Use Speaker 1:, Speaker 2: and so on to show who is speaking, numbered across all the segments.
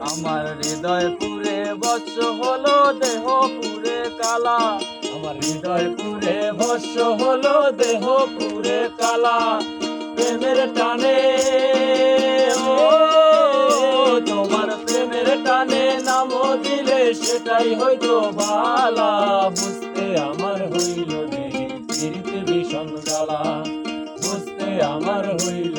Speaker 1: আমার হৃদয় পুরে বৎস হলো দেহ পুরে কালা। আমার হৃদয় পুরে ভস্য হলো দেহ পুরে কালা। প্রেমের টানে সেটাই হয়তো বালা। বুঝতে আমার হইল দেরি প্রীতি ভীষণ জ্বালা। বুঝতে আমার হইল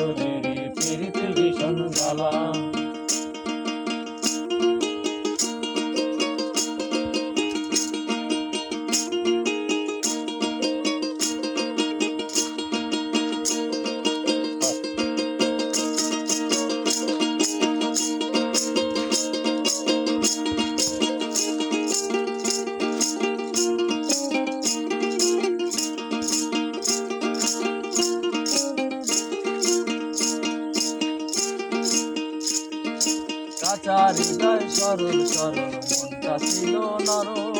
Speaker 1: কাঁচা হৃদয় সরল সরল, মনটা ছিল নরম।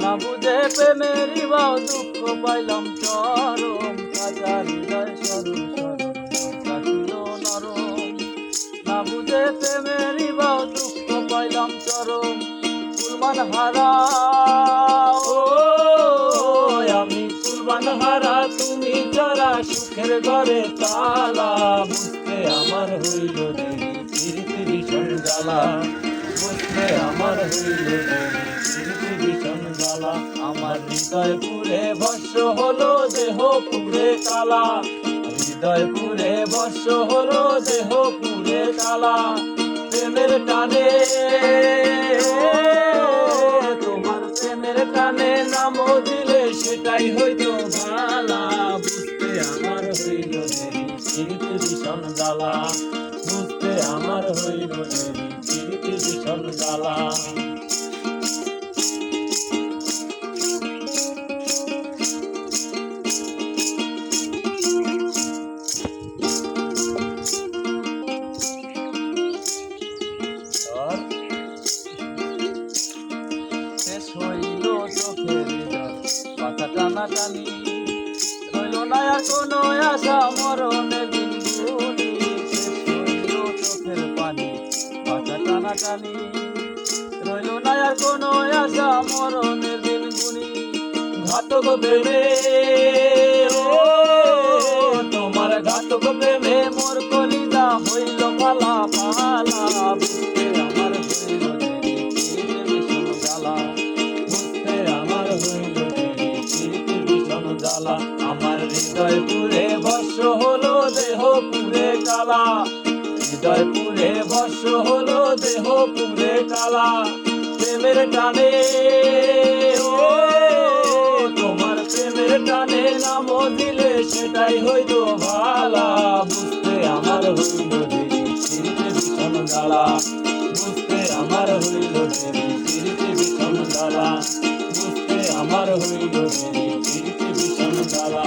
Speaker 1: না বুঝে প্রেমেরই বাও দুঃখ পাইলাম চরম। কাঁচা হৃদয় সরল সরল, মনটা ছিল নরম। না বুঝে প্রেমেরই বাও দুঃখ পাইলাম চরম। কুলমান হারা, ও, আমি কুলমান হারা, তুমি যারা সুখের ঘরে তালা জ্বালা বুঝতে আমার হইল ভীষণ জ্বালা আমার হৃদয় পুরে ভস্য হলো দেহ পুরে কালা হৃদয় পুরে ভস্য হলো দেহ পুরে কালা প্রেমের টানে, তোমার প্রেমের টানে নাম দিলে সেটাই হইতো ভালা বুঝতে আমার হইল ভীষণ জ্বালা হইল ভীষণ জ্বালা আর শেষ হইল চোখের জল পাতা টানা টানি রইল না কোনো আশা মরণের দিন পাতা টানা টানি রইল না আর কোনো আশা, মরণের দিন গুনি ঘাতক প্রেমে। ও, তোমার ঘাতক প্রেমে মোর হইল পালা পালা। আমার আমার হৃদয় পুরে বর্ষ হলো, দেহ পুরে কালা। হৃদয় পুরে বর্ষ হলো দেহ পুরে কালা, প্রেমের টানে। ও, তোমার প্রেমের টানে নাম দিলে সেটাই হইতো ভালা। বুঝতে আমার হইল দেরি প্রীতি ভীষণ জ্বালা বুঝতে আমার হইল দেরি প্রীতি ভীষণ জ্বালা বুঝতে আমার হইল দেরি প্রীতি ভীষণ জ্বালা